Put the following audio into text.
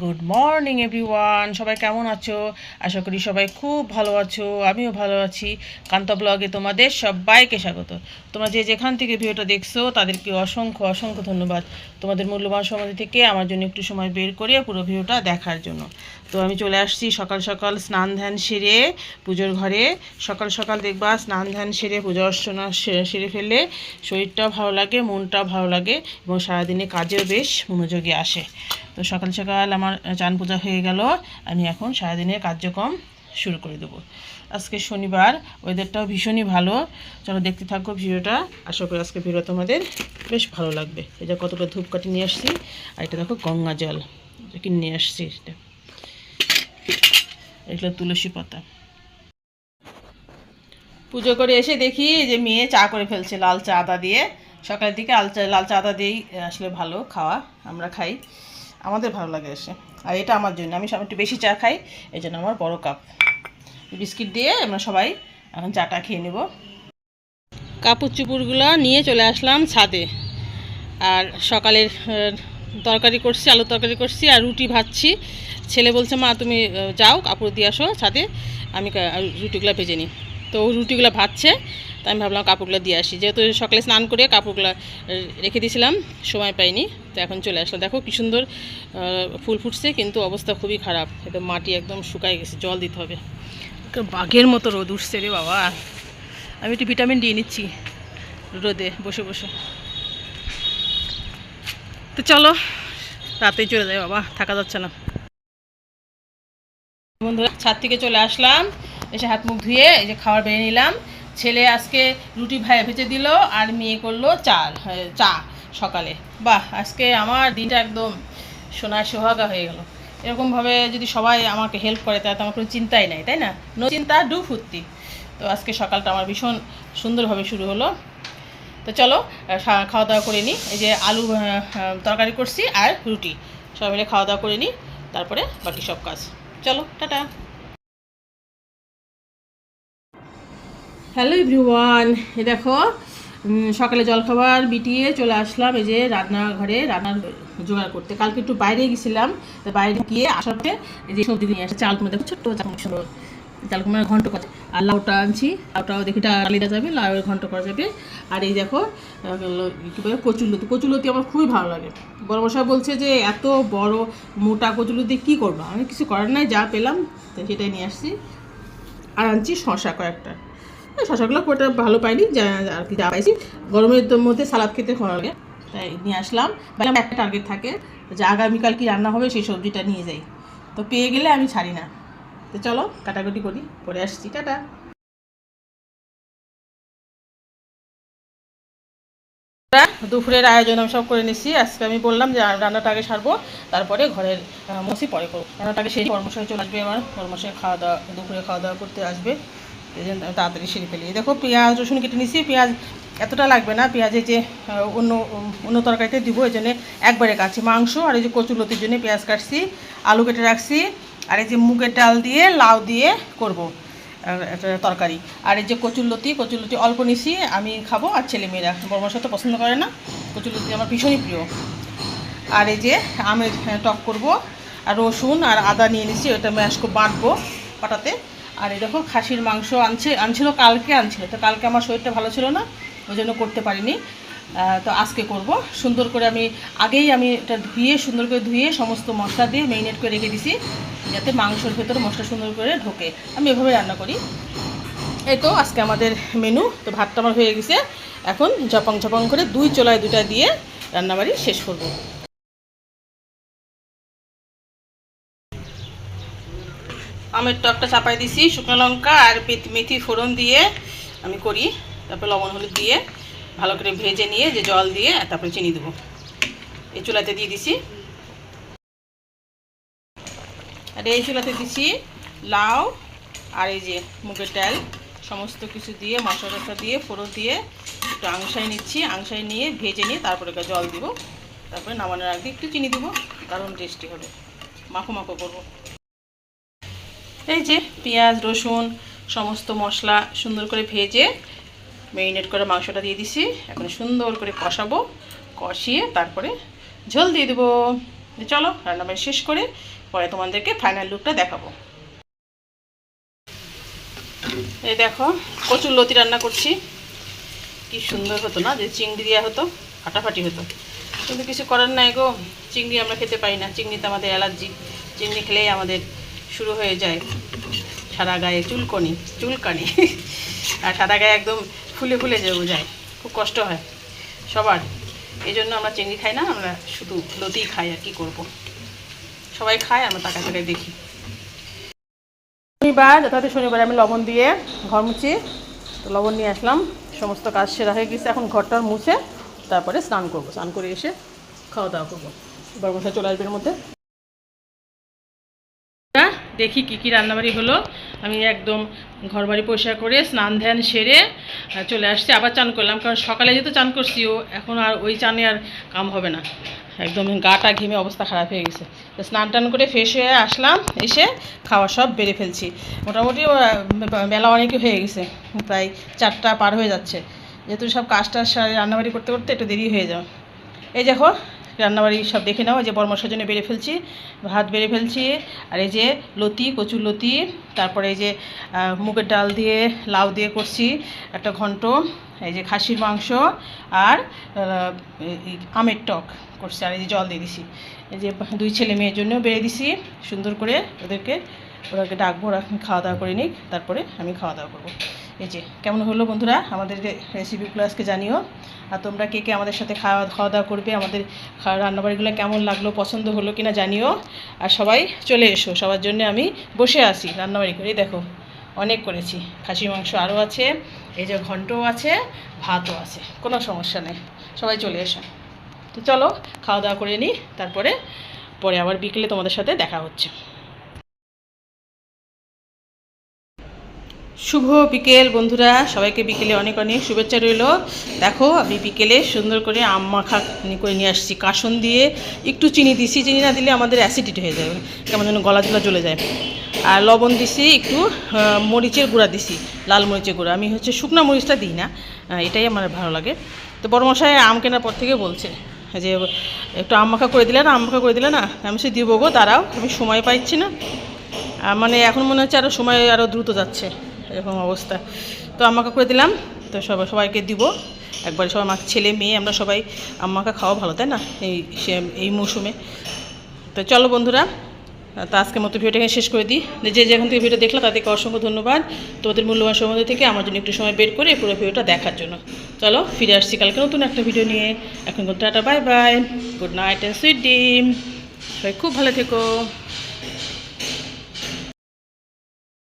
Good morning everyone সবাই কেমন আছো? আশা করি সবাই খুব ভালো আছো, আমিও ভালো আছি। কান্তা ব্লগে তোমাদের সবাইকে স্বাগত। তোমরা যে যেখান থেকে ভিডিওটা দেখছ, তাদেরকে অসংখ্য অসংখ্য ধন্যবাদ তোমাদের মূল্যবান সমাধি থেকে আমার জন্য একটু সময় বের করে পুরো ভিডিওটা দেখার জন্য। তো আমি চলে আসছি সকাল সকাল স্নান ধ্যান সেরে পুজোর ঘরে। সকাল সকাল দেখবা স্নান ধ্যান সেরে পুজো অর্চনা সেরে ফেললে শরীরটাও ভালো লাগে, মনটাও ভালো লাগে এবং সারাদিনে কাজেও বেশ মনোযোগী আসে। তো সকাল সকাল আমার চান পূজা হয়ে গেল, আমি এখন সারাদিনের কার্যক্রম শুরু করে দেবো। আজকে শনিবার ওয়েদারটাও ভীষণই ভালো। চলো দেখতে থাকো ভিডিওটা, আশা করি আজকে ভিডিও তোমাদের বেশ ভালো লাগবে। এটা কতটা ধূপকাঠি নিয়ে আসছি, আর এটা দেখো গঙ্গা জল কিনে নিয়ে আসছি এটা। এগুলো তুলসী পাতা। পুজো করে এসে দেখি যে মেয়ে চা করে ফেলছে লাল চা আদা দিয়ে। সকালের দিকে লাল চা লাল চা আদা দিয়েই আসলে ভালো খাওয়া, আমরা খাই। আমাদের ভালো লাগে এসে। আর এটা আমার জন্য, আমি সব একটু বেশি চা খাই, এই জন্য আমার বড় কাপ। বিস্কিট দিয়ে আমরা সবাই এখন চাটা খেয়ে নেব। কাপড় চুপুরগুলো নিয়ে চলে আসলাম ছাদে। আর সকালের তরকারি করছি আলু তরকারি করছি আর রুটি ভাজছি। ছেলে বলছে, মা, তুমি যাও, কাপড় দিয়ে আসো ছাদে, আমি রুটিগুলো ভেজে নিই। তো রুটিগুলো ভাজছে তাই আমি ভাবলাম কাপড়গুলো দিয়ে আসি। যেহেতু সকালে স্নান করে কাপড়গুলো রেখে দিয়েছিলাম, সময় পাইনি, তো এখন চলে আসলাম। দেখো কি সুন্দর ফুল ফুটছে, কিন্তু অবস্থা খুবই খারাপ। একদম মাটি একদম শুকায় গেছে, জল দিতে হবে। বাঘের মতো রোদ উঠছে রে বাবা। আমি একটু ভিটামিন ডি নিচ্ছি, রোদে, বসে বসে। তো চলো, রাতেই চলে যাই বাবা, থাকা যাচ্ছে না। বন্ধুরা, ছাদ থেকে চলে আসলাম, এসে হাত মুখ ধুয়ে এই যে খাবার বেড়ে নিলাম। ছেলে আজকে রুটি ভাই ভেজে দিল আর মেয়ে করল চাল চা সকালে। বাহ, আজকে আমার দিনটা একদম সোনায় সোহাগা হয়ে গেল। এরকমভাবে যদি সবাই আমাকে হেল্প করে, তাহলে তো আমার কোনো চিন্তাই নাই, তাই না? নো চিন্তা, ডু ফুর্তি। তো আজকে সকালটা আমার ভীষণ সুন্দরভাবে শুরু হলো। তো চলো খাওয়া দাওয়া করে নিই এই যে আলু তরকারি করছি আর রুটি। সবাই মিলে খাওয়া দাওয়া করে নিই তারপরে বাকি সব কাজ। চলো, টাটা। হ্যালো এভরিওয়ান, এ দেখো সকালে জলখাবার বিটিয়ে চলে আসলাম এই যে রান্নাঘরে, রান্নার জোগাড় করতে। কালকে একটু বাইরে গেছিলাম, তো বাইরে গিয়ে আসার পরে এই যে সবজি নিয়ে আসে চাল দেখো ছোট্ট চাল চাল কুমড়ো ঘন্ট করা আর লাউটা আনছি। লাউটাও দেখি দেওয়া যাবে, লাউয়ের ঘন্ট করা যাবে। আর এই দেখো কী বলে কচুলতি কচুলতি আমার খুবই ভালো লাগে। বড় মশাই বলছে যে, এত বড় মোটা কচুলতি কী করব? আমি কিছু করার নাই, যা পেলাম তো সেটাই নিয়ে আসছি। আর আনছি শশা কয়েকটা। শশাগুলো একটা ভালো পাইনি, যা আর কি যা পাইছি। গরমের মধ্যে সালাদ খেতে ভালো লাগে। তাই নিয়ে আসলাম। একটা টার্গেট থাকে যে, আগামীকাল কি রান্না হবে, সেই সবজিটা নিয়ে যাই। তো পেয়ে গেলে আমি ছাড়ি না। তো চলো কাটাকুটি করি, পরে আসছি, টাটা। দুপুরের আয়োজন আমি সব করে নিচ্ছি আজকে আমি বললাম যে রান্নাটা আগে সারবো, তারপরে ঘরের মসি পরে করব। রান্নাটা আগে সেই কর্মশালী চলে আসবে আমার কর্মশালী খাওয়া দাওয়া, দুপুরে খাওয়া দাওয়া করতে আসবে। এই জন্য তাড়াতাড়ি সেরে ফেলি। দেখো পেঁয়াজ, রসুন কেটে নিচ্ছি পেঁয়াজ এতটা লাগবে না পেঁয়াজের যে অন্য অন্য তরকারিতে দিব, এই জন্য একবারে কাটছি। মাংস আর এই যে কচুলতির জন্য পেঁয়াজ কাটছি, আলু কেটে রাখছি আর এই যে মুগের ডাল দিয়ে, লাউ দিয়ে করব তরকারি। আর এই যে কচুরলতি কচুরলতি অল্প নিছি, আমি খাব আর ছেলে মেয়েরা। বড় মশা তো পছন্দ করে না কচুরলতি আমার ভীষণই প্রিয়। আর এই যে আমের টক করব, আর রসুন আর আদা নিয়ে নিচ্ছি ওটা ম্যাশ করে বাটবো পাটাতে। আর এই দেখো, খাসির মাংস আনছে, আনছিল কালকে, আনছিল। তো কালকে আমার শরীরটা ভালো ছিল না, ওই জন্য করতে পারিনি। তো আজকে করব। সুন্দর করে আমি আগেই আমি এটা ধুয়ে, সুন্দর করে ধুয়ে সমস্ত মশলা দিয়ে মেরিনেট করে রেখে দিছি, যাতে মাংসের ভেতরে মশলা সুন্দর করে ঢোকে। আমি এভাবে রান্না করি। এই তো আজকে আমাদের মেনু তো ভাতটা আমার হয়ে গেছে। এখন ঝপাং ঝপাং করে দুই চোলায় দুটা দিয়ে রান্নাবাড়ি শেষ করব। আমের টকটা চাপাই দিছি, শুকনো লঙ্কা আর মেথি ফোড়ন দিয়ে আমি করি। তারপর লবণ হলুদ দিয়ে। ভালো করে ভেজে নিয়ে যে জল দিয়ে তারপরে চিনি দেবো। এই চুলাতে দিয়ে দিছি। আর এই চুলাতে দিছি লাউ আর এই যে মুগের ডাল। সমস্ত কিছু দিয়ে, মশলা টশলা দিয়ে, ফোড়ন দিয়ে একটু আংশাই নিচ্ছি। আংশাই নিয়ে ভেজে নিয়ে তারপরে জল দিব। তারপরে নামানোর আগে একটু চিনি দেবো। দারুণ টেস্টি হবে। মাখো মাখো করব। এই যে পেঁয়াজ, রসুন, সমস্ত মশলা সুন্দর করে ভেজে মেরিনেট করে মাংসটা দিয়ে দিছি। এখন সুন্দর করে কষাবো। কষিয়ে তারপরে ঝোল দিয়ে দেবো। চলো রান্নাবাড়ি শেষ করে পরে তোমাদেরকে ফাইনাল লুকটা দেখাবো। এই দেখো, কচুর লতি রান্না করছি। কি সুন্দর হতো না, যে চিংড়ি দেওয়া হতো, ফাটাফাটি হতো। কিন্তু কিছু করার নাই গো। চিংড়ি আমরা খেতে পাই না। চিংড়িতে আমাদের অ্যালার্জি। চিংড়ি খেলেই আমাদের শুরু হয়ে যায়। সারা গায়ে চুলকনি, চুলকানি। আর সারা গায়ে একদম ফুলে ফুলে যায়, খুব কষ্ট হয় সবার। এই জন্য আমরা চিংড়ি খাই না, আমরা শুধু লতিই খাই আর কি করব। সবাই খায়, আমরা তাকা তাকায় দেখি। শনিবার যথাযথ শনিবার আমি লবণ দিয়ে ঘর মুছি, তো লবণ নিয়ে আসলাম। সমস্ত কাজ সেরা হয়ে গেছে, এখন ঘরটা মুছে তারপরে স্নান করব। স্নান করে এসে খাওয়া দাওয়া করব। মশাই চলে আসবে এর মধ্যে। দেখি কি কি রান্নাবাড়ি হলো। আমি একদম ঘর বাড়ি পরিষ্কার করে স্নান ধ্যান সেরে চলে আসছি। আবার চান করলাম, কারণ সকালে যেহেতু চান করছি, ও এখন আর ওই চানে আর কাম হবে না। একদম গাটা ঘেমে অবস্থা খারাপ হয়ে গেছে। তো স্নান টান করে ফ্রেশ হয়ে আসলাম, এসে খাওয়া সব বেড়ে ফেলছি। মোটামুটি বেলা অনেকই হয়ে গেছে, প্রায় চারটা পার হয়ে যাচ্ছে। যেহেতু সব কাজটা রান্নাবাড়ি করতে করতে একটু দেরি হয়ে যাও এই দেখো রান্নাবাড়ি সব দেখে নাও যে বর্মশার জন্য বেড়ে ফেলছি, ভাত বেড়ে ফেলছি, আর এই যে লতি, কচুর লতি, তারপরে এই যে মুগের ডাল দিয়ে, লাউ দিয়ে করছি একটা ঘন্ট, এই যে খাসির মাংস আর আমের টক করছি, আর এই যে জল দিয়ে দিছি। এই যে দুই ছেলে মেয়ের জন্য বেড়ে দিছি, সুন্দর করে ওদেরকে ওদেরকে ডাকবো খাওয়া দাওয়া করে নিক, তারপরে আমি খাওয়া দাওয়া করব। এই যে, কেমন হলো বন্ধুরা? আমাদের রেসিপিগুলো আজকে জানিও। আর তোমরা কে কে আমাদের সাথে খাওয়া খাওয়া দাওয়া করবে, আমাদের রান্নাবাড়িগুলো কেমন লাগল, পছন্দ হলো কিনা জানিও। আর সবাই চলে এসো। সবার জন্য আমি বসে আছি রান্নাবাড়ি করে। দেখো, অনেক করেছি। খাসি মাংস আরও আছে, এই যে ঘন্টও আছে, ভাতও আছে। কোনো সমস্যা নেই। সবাই চলে এসো। তো চলো খাওয়া দাওয়া করে নিই। তারপরে, পরে আবার বিকেলে তোমাদের সাথে দেখা হচ্ছে। শুভ বিকেল বন্ধুরা, সবাইকে বিকেলে অনেক অনেক শুভেচ্ছা রইল। দেখো, আমি বিকেলে সুন্দর করে আম মাখা করে নিয়ে আসছি। কাসন দিয়ে একটু চিনি দিছি, চিনি না দিলে আমাদের অ্যাসিডিটি হয়ে যাবে, কেমন যেন গলা জলা জ্বলে যায়। আর লবণ দিছি, একটু মরিচের গুঁড়া দিছি, লাল মরিচের গুঁড়া। আমি হচ্ছে শুকনা মরিচটা দিই না এটাই আমার ভালো লাগে। তো বড় মশাই আম কেনার পর থেকে বলছে যে, একটু আম মাখা করে দিলে না, আম মাখা করে দিলে না, আমি সে দিব গো আমি সময় পাইছি না। মানে এখন মনে হচ্ছে আরও সময় আরও দ্রুত যাচ্ছে। এরকম অবস্থা। তো আম্মাকা করে দিলাম। তো সবাই সবাইকে দিব। একবারে সবাই আমার ছেলে, মেয়ে, আমরা সবাই আম্মাকা খাওয়া ভালো, তাই না? এই এই মৌসুমে। তো চলো বন্ধুরা, তো আজকের মতো ভিডিওটা এখানে শেষ করে দিই। যে যেখান থেকে ভিডিও দেখল তাদেরকে অসংখ্য ধন্যবাদ। তোমাদের মূল্যবান সম্বন্ধে থেকে আমার জন্য একটু সময় বের করে পুরো ভিডিওটা দেখার জন্য। চলো, ফিরে আসছি কালকে নতুন একটা ভিডিও নিয়ে। এখন tata, bye bye. Good night and sweet dream সবাই খুব ভালো থেকো।